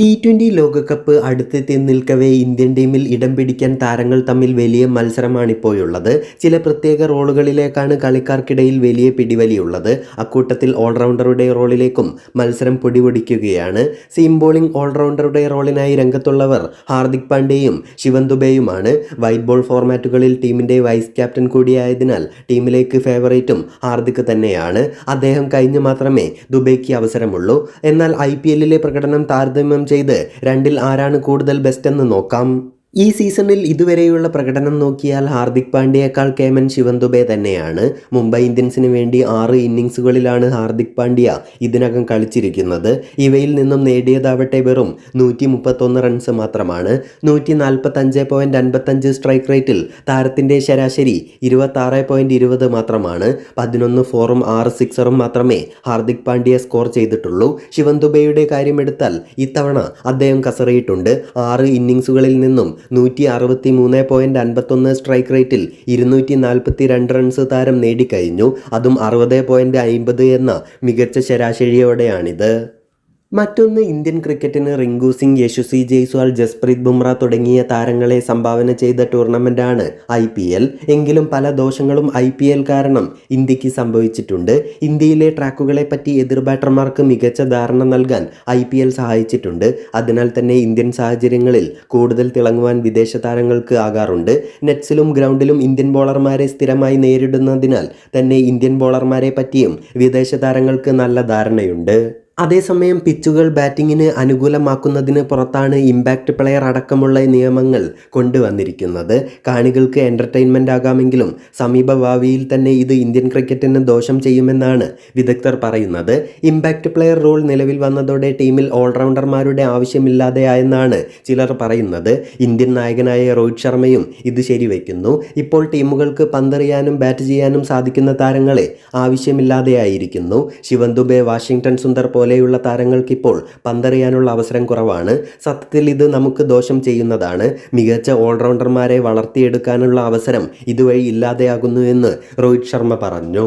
T twenty ലോകകപ്പ് അടുത്തെത്തി നിൽക്കവേ Indian ടീമിൽ ഇടം പിടിക്കാൻ താരങ്ങൾ തമ്മിൽ വലിയ മത്സരമാണിപ്പോയുള്ളത് ചില പ്രത്യേക റോളുകളിലേക്കാണ് കളിക്കാർക്കിടയിൽ വലിയ പിടിവലിയുള്ളത്. അക്കൂട്ടത്തിൽ ഓൾറൗണ്ടറുടെ റോളിലേക്കും മത്സരം പൊടിപൊടിക്കുകയാണ്. സീം ബോളിംഗ് ഓൾറൗണ്ടറുടെ റോളിനായി രംഗത്തുള്ളവർ ഹാർദിക് പാണ്ഡേയും ശിവൻ ദുബെയുമാണ്. വൈറ്റ് ബോൾ ഫോർമാറ്റുകളിൽ ടീമിന്റെ വൈസ് ക്യാപ്റ്റൻ കൂടിയായതിനാൽ ടീമിലേക്ക് ഫേവറേറ്റും ഹാർദിക് തന്നെയാണ്. അദ്ദേഹം കഴിഞ്ഞ് മാത്രമേ ദുബൈക്ക് അവസരമുള്ളൂ. എന്നാൽ ഐ പ്രകടനം താരതമ്യം ചെയ്ത് രണ്ടിൽ ആരാണ് കൂടുതൽ ബെസ്റ്റ് എന്ന് നോക്കാം. ഈ സീസണിൽ ഇതുവരെയുള്ള പ്രകടനം നോക്കിയാൽ ഹാർദിക് പാണ്ഡ്യയേക്കാൾ കേമൻ ശിവൻ ദുബെ തന്നെയാണ്. മുംബൈ ഇന്ത്യൻസിന് വേണ്ടി ആറ് ഇന്നിങ്സുകളിലാണ് ഹാർദിക് പാണ്ഡ്യ ഇതിനകം കളിച്ചിരിക്കുന്നത്. ഇവയിൽ നിന്നും നേടിയതാവട്ടെ വെറും നൂറ്റി മുപ്പത്തൊന്ന് റൺസ് മാത്രമാണ്. നൂറ്റി നാൽപ്പത്തഞ്ച് പോയിന്റ് അൻപത്തഞ്ച് സ്ട്രൈക്ക് റേറ്റിൽ താരത്തിന്റെ ശരാശരി ഇരുപത്താറ് പോയിന്റ് ഇരുപത് മാത്രമാണ്. പതിനൊന്ന് ഫോറും ആറ് സിക്സറും മാത്രമേ ഹാർദിക് പാണ്ഡ്യ സ്കോർ ചെയ്തിട്ടുള്ളൂ. ശിവൻ ദുബെയുടെ കാര്യമെടുത്താൽ ഇത്തവണ അദ്ദേഹം കസറിയിട്ടുണ്ട്. ആറ് ഇന്നിങ്സുകളിൽ നിന്നും നൂറ്റി അറുപത്തി മൂന്ന് പോയിന്റ് അൻപത്തൊന്ന് സ്ട്രൈക്ക് റേറ്റിൽ ഇരുന്നൂറ്റി നാൽപ്പത്തി രണ്ട് റൺസ് താരം നേടിക്കഴിഞ്ഞു. അതും അറുപത് പോയിന്റ് അമ്പത് എന്ന മികച്ച ശരാശരിയോടെയാണിത്. മറ്റൊന്ന് ഇന്ത്യൻ ക്രിക്കറ്റിന് റിങ്കു സിംഗ് യശസ്വി ജയ്സ്വാൾ ജസ്പ്രീത് ബുംറ തുടങ്ങിയ താരങ്ങളെ സംഭാവന ചെയ്ത ടൂർണമെന്റാണ് ഐ പി എൽ. എങ്കിലും പല ദോഷങ്ങളും ഐ പി എൽ കാരണം ഇന്ത്യയ്ക്ക് സംഭവിച്ചിട്ടുണ്ട്. ഇന്ത്യയിലെ ട്രാക്കുകളെ പറ്റി എതിർ ബാറ്റർമാർക്ക് മികച്ച ധാരണ നൽകാൻ ഐ പി എൽ സഹായിച്ചിട്ടുണ്ട്. അതിനാൽ തന്നെ ഇന്ത്യൻ സാഹചര്യങ്ങളിൽ കൂടുതൽ തിളങ്ങുവാൻ വിദേശ താരങ്ങൾക്ക് ആകാറുണ്ട്. നെറ്റ്സിലും ഗ്രൗണ്ടിലും ഇന്ത്യൻ ബോളർമാരെ സ്ഥിരമായി നേരിടുന്നതിനാൽ തന്നെ ഇന്ത്യൻ ബോളർമാരെ പറ്റിയും വിദേശ താരങ്ങൾക്ക് നല്ല ധാരണയുണ്ട്. അതേസമയം പിച്ചുകൾ ബാറ്റിങ്ങിന് അനുകൂലമാക്കുന്നതിന് പുറത്താണ് ഇമ്പാക്റ്റ് പ്ലെയർ അടക്കമുള്ള നിയമങ്ങൾ കൊണ്ടുവന്നിരിക്കുന്നത്. കാണികൾക്ക് എന്റർടൈൻമെന്റ് ആകാമെങ്കിലും സമീപ ഭാവിയിൽ തന്നെ ഇത് ഇന്ത്യൻ ക്രിക്കറ്റിന് ദോഷം ചെയ്യുമെന്നാണ് വിദഗ്ധർ പറയുന്നത്. ഇമ്പാക്റ്റ് പ്ലെയർ റൂൾ നിലവിൽ വന്നതോടെ ടീമിൽ ഓൾറൗണ്ടർമാരുടെ ആവശ്യമില്ലാതെയായെന്നാണ് ചിലർ പറയുന്നത്. ഇന്ത്യൻ നായകനായ രോഹിത് ശർമ്മയും ഇത് ശരിവയ്ക്കുന്നു. ഇപ്പോൾ ടീമുകൾക്ക് പന്തെറിയാനും ബാറ്റ് ചെയ്യാനും സാധിക്കുന്ന താരങ്ങളെ ആവശ്യമില്ലാതെയായിരിക്കുന്നു. ശിവൻ ദുബെ വാഷിംഗ്ടൺ സുന്ദർ പോലെയുള്ള താരങ്ങൾക്കിപ്പോൾ പന്തെറിയാനുള്ള അവസരം കുറവാണ്. സത്യത്തിൽ ഇത് നമുക്ക് ദോഷം ചെയ്യുന്നതാണ്. മികച്ച ഓൾറൗണ്ടർമാരെ വളർത്തിയെടുക്കാനുള്ള അവസരം ഇതുവഴി ഇല്ലാതെയാകുന്നു എന്ന് രോഹിത് ശർമ്മ പറഞ്ഞു.